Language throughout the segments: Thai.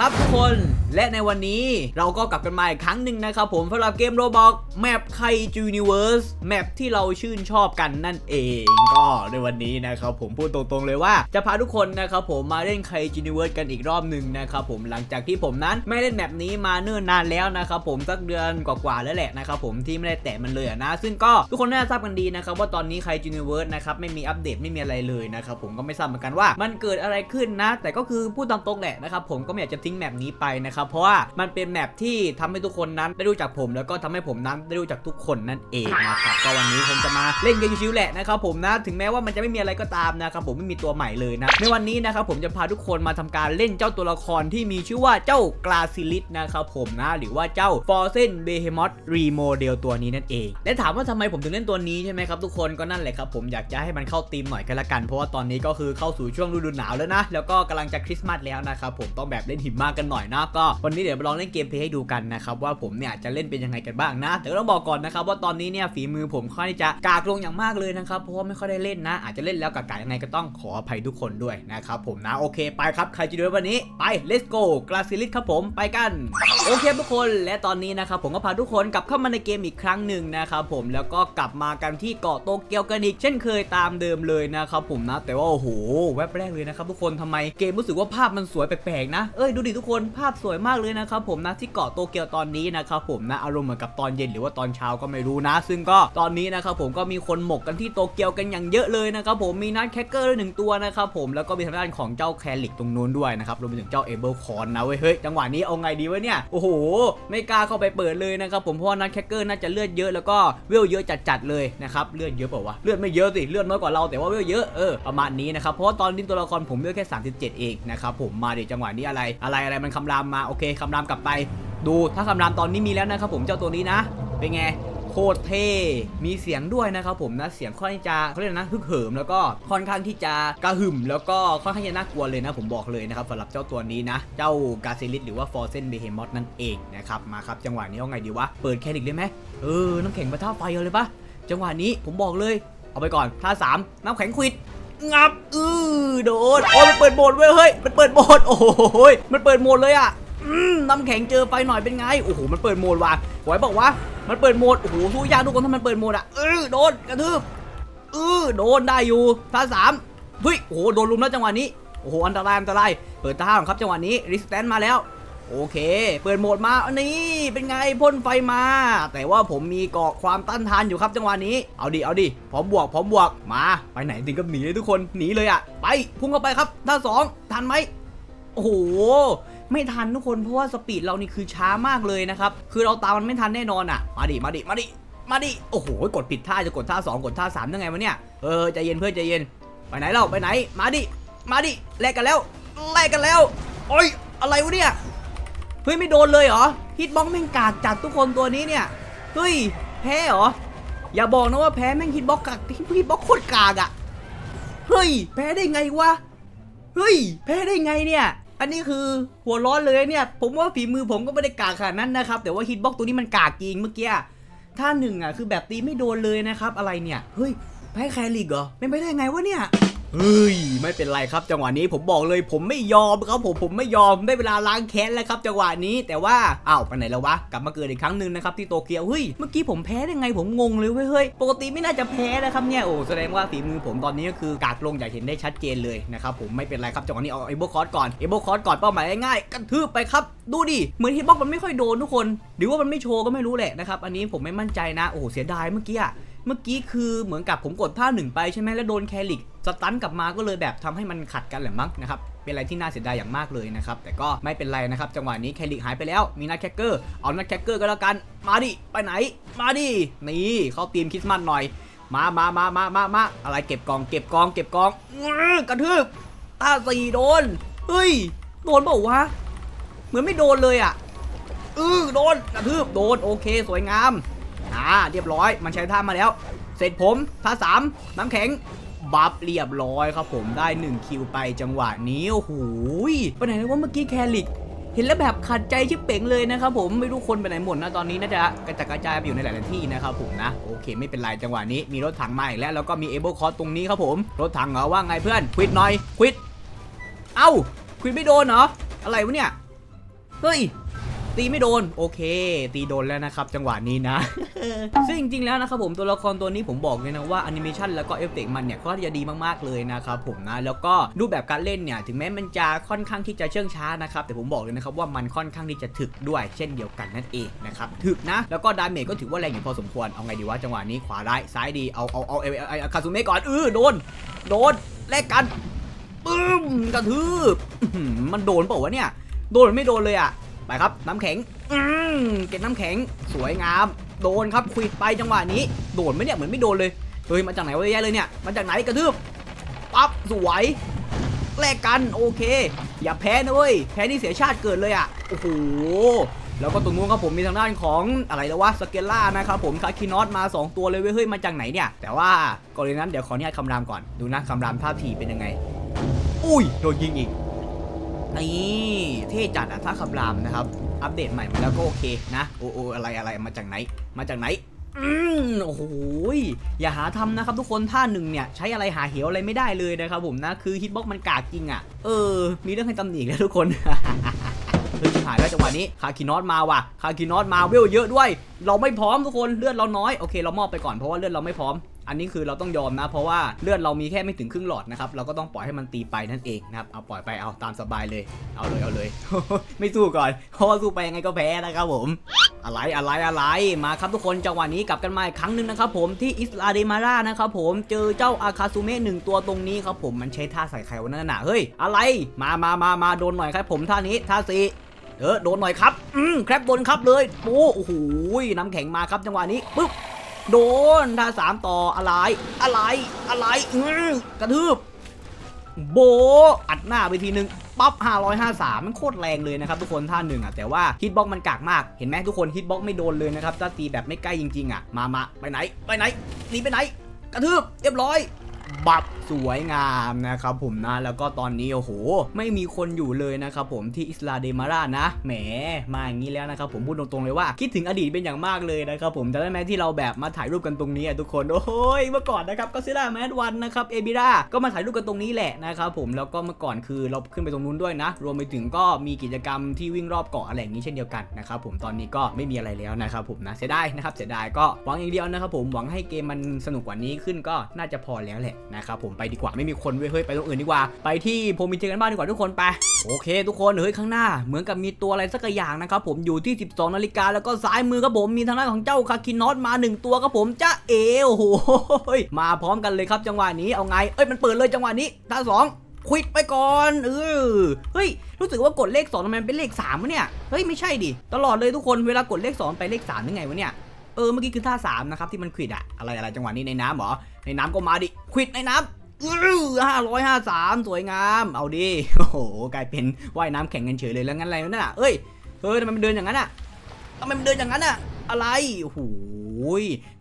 ครับทุกคนและในวันนี้เราก็กลับกันมาอีกครั้งหนึ่งนะครับผมสำหรับเกมโรบอกแมปไคจูนิเวิร์สแมปที่เราชื่นชอบกันนั่นเอง ก็ในวันนี้นะครับผมพูดตรงๆเลยว่าจะพาทุกคนนะครับผมมาเล่นไคจูนิเวิร์สกันอีกรอบหนึ่งนะครับผมหลังจากที่ผมนั้นไม่เล่นแมปนี้มาเนิ่นนานแล้วนะครับผมสักเดือนกว่าๆแล้วแหละนะครับผมที่ไม่ได้แตะมันเลยนะซึ่งก็ทุกคนน่าจะทราบกันดีนะครับว่าตอนนี้ไคจูนิเวิร์สนะครับไม่มีอัปเดตไม่มีอะไรเลยนะครับผมก็ไม่ทราบเหมือนกันว่า มันเกิดอะไรขึ้นนะ แต่ก็คือพูดตามตรงแหละนะครับผมก็ไม่อยากจะทิ้งแมปนี้ไปนะครับ เพราะว่ามันเป็นแมปที่ทำให้ทุกคนนั้นได้รู้จักผม แล้วก็ทำให้ผมนั้นได้รู้จักทุกคนนั่นเองนะครับก็วันนี้ผมจะมาเล่นเกมชิวๆแหละนะครับผมนะถึงแม้ว่ามันจะไม่มีอะไรก็ตามนะครับผมไม่มีตัวใหม่เลยนะในวันนี้นะครับผมจะพาทุกคนมาทำการเล่นเจ้าตัวละครที่มีชื่อว่าเจ้ากลาซิลิสนะครับผมนะหรือว่าเจ้าฟอร์เซนเบเฮมอสรีโมเดลตัวนี้นั่นเอง และถามว่าทำไมผมถึงเล่นตัวนี้ใช่ไหมครับทุกคนก็นั่นแหละครับผมอยากจะให้มันเข้าธีมหน่อยกันละกัน เพราะว่าตอนนี้ก็คือเข้าสู่ช่วงฤดูหนาวแล้วนะ แล้วก็กำลังจะคริสต์มาสแล้วนะครับผมต้องแบบเล่นหิมะกันหน่อยนะก็วันนี้เดี๋ยวมาลองเล่นเกมเพลย์ให้ดูกันนะครับว่าผมเนี่ยจะเล่นเป็นยังไงกันบ้างนะ แต่ก็ต้องบอกก่อนนะครับว่าตอนนี้เนี่ยฝีมือผมค่อนจะกากลงอย่างมากเลยนะครับเพราะว่าไม่ค่อยได้เล่นนะ อาจจะเล่นแล้วกากๆยังไงก็ต้องขออภัยทุกคนด้วยนะครับผมนะโอเคไปครับใครจะดูวันนี้ไป let's go กลาซิลิสครับผมไปกันโอเคทุกคนและตอนนี้นะครับผมก็พาทุกคนกลับเข้ามาในเกมอีกครั้งหนึ่งนะครับผมแล้วก็กลับมากันที่เกาะโตเกียวกันอีกเช่นเคยตามเดิมเลยนะครับผมนะแต่ว่าโอ้โหแวบแรกเลยนะครับทุกคนทำไมเกมรู้สึกว่าภาพมันสวยแปลกๆนะเอ้ยดูดิทุกคนภาพสวยมากเลยนะครับผมนะที่เกาะโตเกียวตอนนี้นะครับผมนะอารมณ์เหมือนกับตอนเย็นหรือว่าตอนเช้าก็ไม่รู้นะ ซึ่งก็ตอนนี้นะครับผมก็มีคนหมกกันที่โตเกียวกันอย่างเยอะเลยนะครับผมมีนัทแคคเกอร์ด้วยหนึ่งตัวนะครับผมแล้วก็มีทางด้านของเจ้าแคลิกตรงนู้นด้วยนะครับรวมไปถึงเจ้าเอเบิลคอนนะเว้ยเฮ้ยจังหวะนี้เอาไงดีวะเนี่ยโอ้โหไม่กล้าเข้าไปเปิดเลยนะครับผมเพราะว่านัทแคคเกอร์น่าจะเลือดเยอะแล้วก็เวลเยอะจัดๆเลยนะครับเลือดเยอะเปล่าวะเลือดไม่เยอะสิเลือดน้อยกว่าเราแต่ว่าเวลเยอะเออประมาณนี้นะครับเพราะตอนนี้ตัวละครผมเวลแค่ 37 เองนะครับผมมาเดี๋ยวจังหวะนี้อะไรอะไรอะไรมันคำรามมาโอเคคำรามกลับไป ดูถ้าคำรามตอนนี้มีแล้วนะครับผมเจ้าตัวนี้นะ เป็นไงโคตรเท่ มีเสียงด้วยนะครับผมนะ เสียงค่อนข้างจะเขาเรียกนะฮึกเหิมแล้วก็ค่อนข้างที่จะกระหึ่มแล้วก็ค่อนข้างจะน่ากลัวเลยนะผมบอกเลยนะครับสำหรับเจ้าตัวนี้นะ เจ้ากาเซลิสหรือว่าฟอร์เซนเบเฮมอสนั่นเองนะครับมาครับจังหวะนี้เอาไงดีวะ เปิดแคนิกได้ไหมเออ น้ำแข็งมาท่าไฟเอาเลยปะจังหวะนี้ผมบอกเลย เอาไปก่อนท่าสามน้ำแข็งควิด งับอือโดนโอ้ยมันเปิดโหมดเว้ยเฮ้ยมันเปิดโหมดโอ้โหยมันเปิดโหมดเลยอะอืมน้ำแข็งเจอไฟหน่อยเป็นไงโอ้โหมันเปิดโหมดว่ะหวยบอกว่ามันเปิดโหมดโอ้โหสู้ยากทุกคนถ้ามันเปิดโหมดอะเออโดนกระทืบเออโดนได้อยู่ท่าสามเฮ้ยโอ้โหโดนลุมแล้วจังหวะนี้โอ้โหอันตรายอันตรายเปิดท่าของครับจังหวะนี้ริสแตนมาแล้ว โอเค เปิดโหมดมาอันนี้เป็นไงพ่นไฟมา แต่ว่าผมมีเกาะความต้านทานอยู่ครับจังหวะนี้ เอาดิ เอาดิ พร้อมบวก พร้อมบวก มา ไปไหนถึงกับหนีเลยทุกคน หนีเลยอะไป พุ่งเข้าไปครับท่าสองทันไหม โอ้โห ไม่ทันทุกคน เพราะว่าสปีดเรานี่คือช้ามากเลยนะครับ คือเราตามมันไม่ทันแน่นอนอะมาดิ มาดิ มาดิ มาดิ โอ้โห กดผิดท่าจะกดท่าสองกดท่าสามยังไงวะเนี่ย เออ ใจเย็นเพื่อนใจเย็น ไปไหนเรา ไปไหน มาดิ มาดิ แลกกันแล้ว แลกกันแล้ว โอ้ย อะไรวะเนี่ย ฮ้ยไม่โดนเลยเหรอฮิตบ็อกแม่งกากจัดทุกคนตัวนี้เนี่ยเฮ้ยแพ้เหรออย่าบอกนะว่าแพ้แม่งฮิตบ็อกกากฮิตบ็อกโคตรกากอะ่ะเฮ้ยแพ้ได้ไงวะเฮ้ยแพ้ได้ไงเนี่ยอันนี้คือหัวร้อนเลยเนี่ย ผมว่าฝีมือผมก็ไม่ได้กากขนาดนั้นนะครับ แต่ว่าฮิตบ็อกตัวนี้มันกากจริงเมื่อกี้ท่าหนึ่งอะคือแบบตีไม่โดนเลยนะครับ อะไรเนี่ย เฮ้ยแพ้แคลิกเหรอเป็นไปได้ไงวะเนี่ย เฮ้ยไม่เป็นไรครับจังหวะนี้ผมบอกเลยผมไม่ยอมครับผมผมไม่ยอมได้เวลาล้างแค้นแล้วครับจังหวะนี้แต่ว่าอ้าวไปไหนแล้ววะกลับมาเกิดอีกครั้งหนึ่งนะครับที่โตเกียวเฮ้ยเมื่อกี้ผมแพ้ได้ไงผมงงเลยเว้ยเฮ้ยปกติไม่น่าจะแพ้นะครับเนี่ยโอ้แสดงว่าฝีมือผมตอนนี้ก็คือกากลงอย่างเห็นได้ชัดเจนเลยนะครับผมไม่เป็นไรครับจังหวะนี้เอาไอโบคอร์สก่อนไอโบคอร์สก่อนเป้าหมายง่ายๆกระทืบไปครับดูดิเหมือนฮิตบ็อกมันไม่ค่อยโดนทุกคน หรือว่ามันไม่โชว์ก็ไม่รู้แหละนะครับอันนี้ผมไม่มั่นใจนะโอ้โหเสียดายเมื่อกี้อะเมื่อกี้คือเหมือนกับผมกดท่าหนึ่งไปใช่ไหมแล้วโดนแคลิก สตันกลับมาก็เลยแบบทำให้มันขัดกันแหละมั้งนะครับเป็นอะไรที่น่าเสียดายอย่างมากเลยนะครับแต่ก็ไม่เป็นไรนะครับจังหวะนี้แคลิกหายไปแล้วมีนัดแคคเกอร์เอานัดแคคเกอร์ก็แล้วกันมาดิไปไหน มาดินี่เข้าทีมคริสต์มาสหน่อย มามามามามามาอะไรเก็บกอง เก็บกอง เก็บกองกระทืบตาสี่โดนเฮ้ยโดนเปล่าวะเหมือนไม่โดนเลยอะอือโดนกระทืบโดนโอเคสวยงามอ่าเรียบร้อยมันใช้ท่ามาแล้ว เสร็จผมท่าสามน้ำแข็ง บัฟเรียบร้อยครับผมได้ 1 คิวไปจังหวะนี้โอ้โหไปไหนวว่าเมื่อกี้แคลิกเห็นแล้วแบบขัดใจชิบเป๋งเลยนะครับผมไม่รู้คนไปไหนหมดนะตอนนี้น่าจะกระจัดกระจายไปอยู่ในหลาย ๆ ที่นะครับผมนะโอเคไม่เป็นไรจังหวะนี้มีรถถังมาอีกแล้วแล้วก็มีเอเบิลคอร์ตรงนี้ครับผม รถถังเหรอว่าไงเพื่อนควิดหน่อยควิดเอ้าควิดไม่โดนเหรออะไรวะเนี่ยเฮ้ย ตีไม่โดน โอเค ตีโดนแล้วนะครับ จังหวะนี้นะ ซึ่งจริงๆแล้วนะครับผมตัวละครตัวนี้ผมบอกเลยนะว่าแอนิเมชันแล้วก็เอฟเฟกต์มันเนี่ยก็จะดีมากๆเลยนะครับผมนะแล้วก็รูปแบบการเล่นเนี่ยถึงแม้มันจะค่อนข้างที่จะเชื่องช้านะครับแต่ผมบอกเลยนะครับว่ามันค่อนข้างที่จะถึกด้วยเช่นเดียวกันนั่นเองนะครับถึกนะแล้วก็ดาเมจก็ถือว่าแรงอยู่พอสมควรเอาไงดีวะจังหวะนี้ขวาได้ายซ้ายดีเอาเอาเอาเอาเอาเอาคาซูเมะก่อนเออโดนโดนแลกกันปึ้มกระทืบอื้อหือมันโดนเปล่าวะเนี่ยโดนหรือไม่โดนเลยอะ ไปครับน้ำแข็ง อืมเก็บน้ำแข็งสวยงาม โดนครับควิดไปจังหวะนี้ โดนไหมเนี่ยเหมือนไม่โดนเลยเฮ้ยมาจากไหนวะเยอะแยะเลยเนี่ยมาจากไหนกระทืบปั๊บสวยแลกกันโอเค อย่าแพ้นะเว้ยแพ้นี่เสียชาติเกิดเลยอะโอ้โหแล้วก็ตรงนู้นครับผมมีทางด้านของอะไรแล้ววะสเกลล่านะครับผมคาคินอสมา 2 ตัวเลยเว้ยเฮ้ยมาจากไหนเนี่ย แต่ว่าก่อนนนั้นเดี๋ยวขออนุญาตคำรามก่อนดูนะคำรามท่าทีเป็นยังไง อุ้ยโดนยิงอีก นี่เท่จัดอะถ้าคำรามนะครับ อัปเดตใหม่มาแล้วก็โอเคนะ โอโออะไรอะไรมาจากไหน มาจากไหนอืมโอ้โหอย่าหาทำนะครับทุกคนท่าหนึ่งเนี่ย ใช้อะไรหาเหวอะไรไม่ได้เลยนะครับผมนะ คือฮิตบ็อกมันกากจริงอะเออ มีเรื่องให้ตำหนิแล้วทุกคนเฮ้ยชิบหายแล้วจังหวะนี้คาคินอสมาว่ะคาคินอสมาเวลเยอะด้วย เราไม่พร้อมทุกคนเลือดเราน้อยโอเคเรามอบไปก่อนเพราะว่าเลือดเราไม่พร้อม อันนี้คือเราต้องยอมนะ เพราะว่าเลือดเรามีแค่ไม่ถึงครึ่งหลอดนะครับ เราก็ต้องปล่อยให้มันตีไปนั่นเองนะครับ เอาปล่อยไป เอาตามสบายเลย เอาเลย เอาเลย ไม่สู้ก่อน เพราะว่าสู้ไปยังไงก็แพ้นะครับผม อะไร อะไร อะไร มาครับทุกคน จังหวะนี้กลับกันมาอีกครั้งหนึ่งนะครับผม ที่อิสลาเดมาร่านะครับผม เจอเจ้าอาคาซูเมะหนึ่งตัวตรงนี้ครับผม มันใช้ท่าใส่ไข่วันนั้นน่ะ เฮ้ย อะไร มามามามาโดนหน่อยครับผมท่านี้ ท่าสีเออ โดนหน่อยครับ อืม แครบโดนครับเลย โอ้โอ้โหน้ำแข็งมาครับจังหวะนี้ ปึ๊บ โดนท่าสามต่ออะไร อะไรอะไรกระทืบ โบอัดหน้าไปทีนึงปั๊บ553 มันโคตรแรงเลยนะครับทุกคนท่าหนึ่งอะแต่ว่าฮิตบ็อกมันกากมากเห็นไหมทุกคนฮิตบ็อกไม่โดนเลยนะครับถ้าตีแบบไม่ใกล้จริงๆอะมามาไปไหน ไปไหนหนีไปไหน กระทืบเรียบร้อย บับสวยงามนะครับผมนะแล้วก็ตอนนี้โอ้โห ไม่มีคนอยู่เลยนะครับผมที่อิสลาเดมารานะแหมมาอย่างนี้แล้วนะครับผมพูดตรงๆเลยว่าคิดถึงอดีตเป็นอย่างมากเลยนะครับผมจำได้ไหมที่เราแบบมาถ่ายรูปกันตรงนี้อะทุกคนโอ้ยเมื่อก่อนนะครับก็ซิล่าแมดวันนะครับเอบิราก็มาถ่ายรูปกันตรงนี้แหละนะครับผมแล้วก็เมื่อก่อนคือเราขึ้นไปตรงนู้นด้วยนะ รวมไปถึงก็มีกิจกรรมที่วิ่งรอบเกาะอะไรอย่างนี้เช่นเดียวกันนะครับผมตอนนี้ก็ไม่มีอะไรแล้วนะครับผมนะเสียดายนะครับเสียดายก็หวังอย่างเดียวนะครับผมหวังให้เกมมันสนุกกว่านี้ขึ้นก็น่าจะพอแล้วแหละนะครับผมไปดีกว่าไม่มีคนเว้ยเฮ้ยไปตรงอื่นดีกว่า ไปที่โพมิเจกันบ้านดีกว่าทุกคนไปโอเค ทุกคนเฮ้ยข้างหน้า เหมือนกับมีตัวอะไรสักอย่างนะครับผมอยู่ที่ 12นาฬิกาแล้วก็ซ้ายมือครับผมมีทางด้านของเจ้าคาคินอสมาหนึ่งตัวครับผมจ้าเอโอ้โหมาพร้อมกันเลยครับจังหวะนี้เอาไงเอ้ยมันเปิดเลยจังหวะนี้ท่าสองควิดไปก่อนเออเฮ้ย รู้สึกว่ากดเลข2ทำไมมันเป็นเลข3วะเนี่ย เฮ้ย ไม่ใช่ดิ ตลอดเลยทุกคนเวลากดเลข 2 ไปเลข3ได้ไงวะเนี่ย เออเมื่อกี้คือท่าสามนะครับที่มันควิดอะอะไรอะไรจังหวะนี้ในน้ำเหรอในน้ำก็มาดิควิดในน้ำห้าร้อยห้าสามสวยงาม เอาดิโอ้โหกลายเป็นว่ายน้ำแข่งกันเฉยเลยแล้วงั้นอะไรนั่นอะเอ้ยเฮ้ยทำไมมันเดินอย่างนั้นอะทำไมมันเดินอย่างนั้นอะอะไรโอ้โห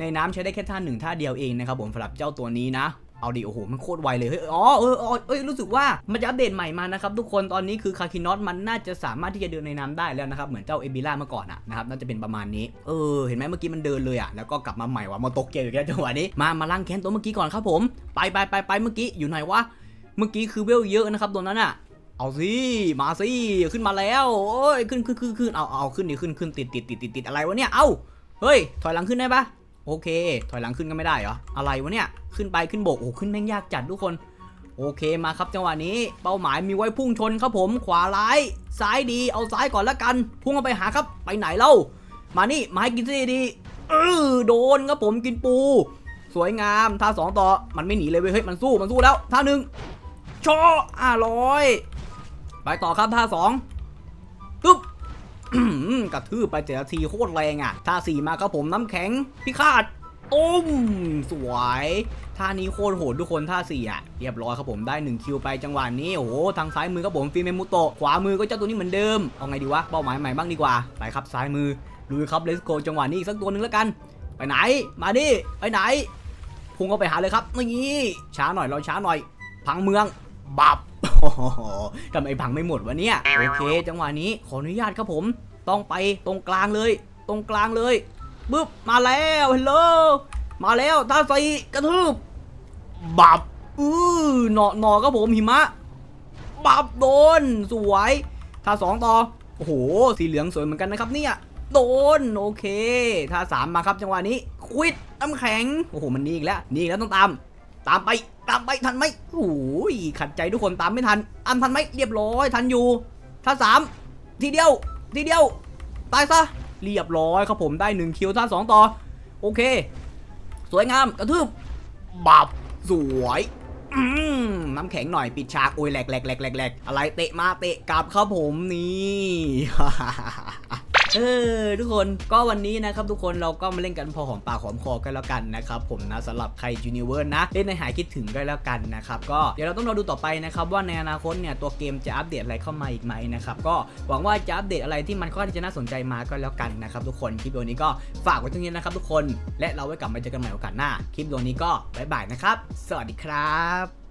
ในน้ำใช้ได้แค่ท่าหนึ่งท่าเดียวเองนะครับผมสำหรับเจ้าตัวนี้นะ เอาดิโอ้โหมันโคตรไวเลยเฮ้ยอ๋อเออเออเอ้ยรู้สึกว่ามันจะอัปเดตใหม่มานะครับทุกคนตอนนี้คือคาคินอสมันน่าจะสามารถที่จะเดินในน้ำได้แล้วนะครับเหมือนเจ้าเอบิล่าเมื่อก่อนอะนะครับน่าจะเป็นประมาณนี้เออเห็นไหมเมื่อกี้มันเดินเลยอะแล้วก็กลับมาใหม่ว่ะมาตกเกมอีกแล้วจังหวะนี้มามาล้างแค้นตัวเมื่อกี้ก่อนครับผม ไปไปไปไปเมื่อกี้อยู่ไหนวะเมื่อกี้คือเวลเยอะนะครับตัวนั้นอะเอาสิ มาสิ ขึ้นมาแล้ว โอ้ย ขึ้นขึ้นขึ้นขึ้นเอาเอาขึ้นดิขึ้นขึ้นติดติดติดติดติดอะไรวะเนี่ย เอ้าเฮ้ย ถอยหลังขึ้นได้ปะ โอเค ถอยหลังขึ้นก็ไม่ได้เหรอ อะไรวะเนี่ย ขึ้นไปขึ้นโบก โอ้ขึ้นแม่งยากจัดทุกคน โอเคมาครับจังหวะนี้ เป้าหมายมีไว้พุ่งชนครับผม ขวาร้าย ซ้ายดี เอาซ้ายก่อนละกัน พุ่งเข้าไปหาครับ ไปไหนเล่า มานี่มาให้กินซีดี เออโดนครับผมกินปู สวยงามท่าสองต่อ มันไม่หนีเลยเว้ย เฮ้ย มันสู้ มันสู้แล้ว ท่าหนึ่งชออ่าร้อย ไปต่อครับท่าสอง กระทืบไปเจ็ดนาทีโคตรแรงอะท่าสี่มาครับผมน้ำแข็งพิฆาตตุ้มสวยท่านี้โคตรโหดทุกคนท่าสี่อะเรียบร้อยครับผมได้1คิวไปจังหวะนี้โอ้โหทางซ้ายมือครับผมฟิเมมุโตะขวามือก็เจ้าตัวนี้เหมือนเดิมเอาไงดีวะเป้าหมายใหม่บ้างดีกว่าไปครับซ้ายมือลุยครับเลสโกจังหวะนี้อีกสักตัวหนึ่งแล้วกัน ไปไหนมาดิไปไหนพุ่งเข้าไปหาเลยครับนี่ช้าหน่อยเราช้าหน่อย พังเมืองบับ ทำไมพังไม่หมดวะเนี่ย โอเค จังหวะนี้ขออนุญาตครับผม ต้องไปตรงกลางเลย ตรงกลางเลยปึ๊บมาแล้วเฮลโหลมาแล้วท่าใส่กระทืบบับอือหนอหนอครับผมหิมะบับโดน สวยท่าสองต่อโอ้โห สีเหลืองสวยเหมือนกันนะครับเนี่ยโดนโอเคท่าสามมาครับจังหวะนี้ควิดน้ำแข็งโอ้โหมันนี่อีกแล้วนี่อีกแล้วต้องตาม ตามไป ตามไปทันไหมโอ้ยขัดใจทุกคนตามไม่ทัน อันทันไหมเรียบร้อยทันอยู่ท่าสามทีเดียว ทีเดียว ตายซะ เรียบร้อยครับผมได้หนึ่งคิวท่าสองต่อ โอเค สวยงามกระทืบบับสวยอืมน้ำแข็งหน่อยปิดฉากโอ้ยแหลกแหลกแหลกแหลกแหลกอะไรเตะมาเตะกลับครับผมนี่ เออทุกคนก็วันนี้นะครับทุกคนเราก็มาเล่นกันพอหอมปากหอมคอกันแล้วกันนะครับผมนะสำหรับใครจูนิเวิร์นะเล่นในหายคิดถึงก็แล้วกันนะครับก็เดี๋ยวเราต้องรอดูต่อไปนะครับว่าในอนาคตเนี่ยตัวเกมจะอัปเดตอะไรเข้ามาอีกไหมนะครับก็หวังว่าจะอัปเดตอะไรที่มันค่อนข้างจะน่าสนใจมาก็แล้วกันนะครับทุกคนคลิปวิดีโอนี้ก็ฝากไว้ตรงนี้นะครับทุกคน และเราไว้กลับมาเจอกันใหม่โอกาสหน้า คลิปวิดีโอนี้ก็บ๊ายบายนะครับ สวัสดีครับ